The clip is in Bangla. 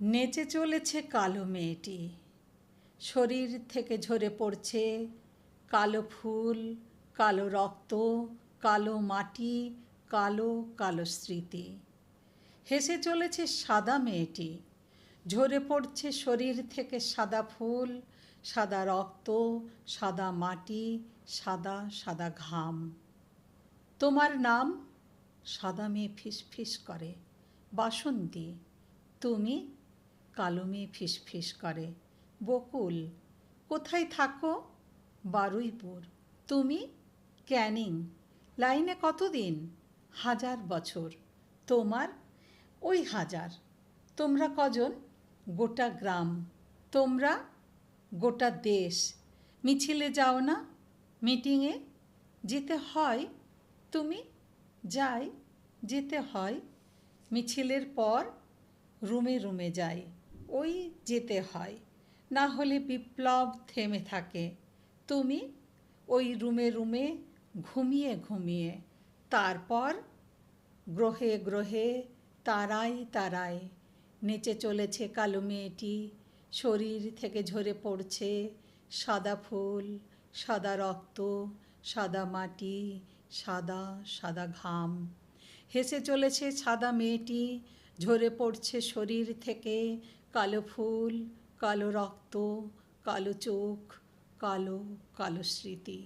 নেচে চলেছে কালো মেয়েটি। শরীর থেকে ঝরে পড়ছে কালো ফুল, কালো রক্ত, কালো মাটি, কালো কালো স্মৃতি। হেসে চলেছে সাদা মেয়েটি। ঝরে পড়ছে শরীর থেকে সাদা ফুল, সাদা রক্ত, সাদা মাটি, সাদা সাদা ঘাম। তোমার নাম? সাদা মেয়ে ফিস ফিস করে। বাসন্তী। তুমি? কালো মেয়ে ফিস ফিস করে। বকুল, কোথায় থাকো? বারুইপুর। তুমি? ক্যানিং। লাইনে কতদিন? হাজার বছর। তোমার? ওই হাজার। তোমরা কজন? গোটা গ্রাম। তোমরা? গোটা দেশ। মিছিলে যাও না? মিটিংয়ে? যেতে হয়। তুমি? যাই। যেতে হয়। মিছিলের পর? রুমে রুমে যাই। ওই যেতে হয়। না হলে বিপ্লব থেমে থাকে। তুমি ওই রুমে রুমে ঘুমিয়ে ঘুমিয়ে, তারপর গ্রহে গ্রহে তারাই তারায়, নেচে চলেছে কালো মেয়েটি, শরীর থেকে ঝরে পড়ছে সাদা ফুল, সাদা রক্ত, সাদা মাটি, সাদা সাদা ঘাম। হেসে চলেছে সাদা মেয়েটি, ঝরে পড়ছে শরীর থেকে কালো ফুল কালো রক্ত কালো চোখ কালো কালো স্মৃতি।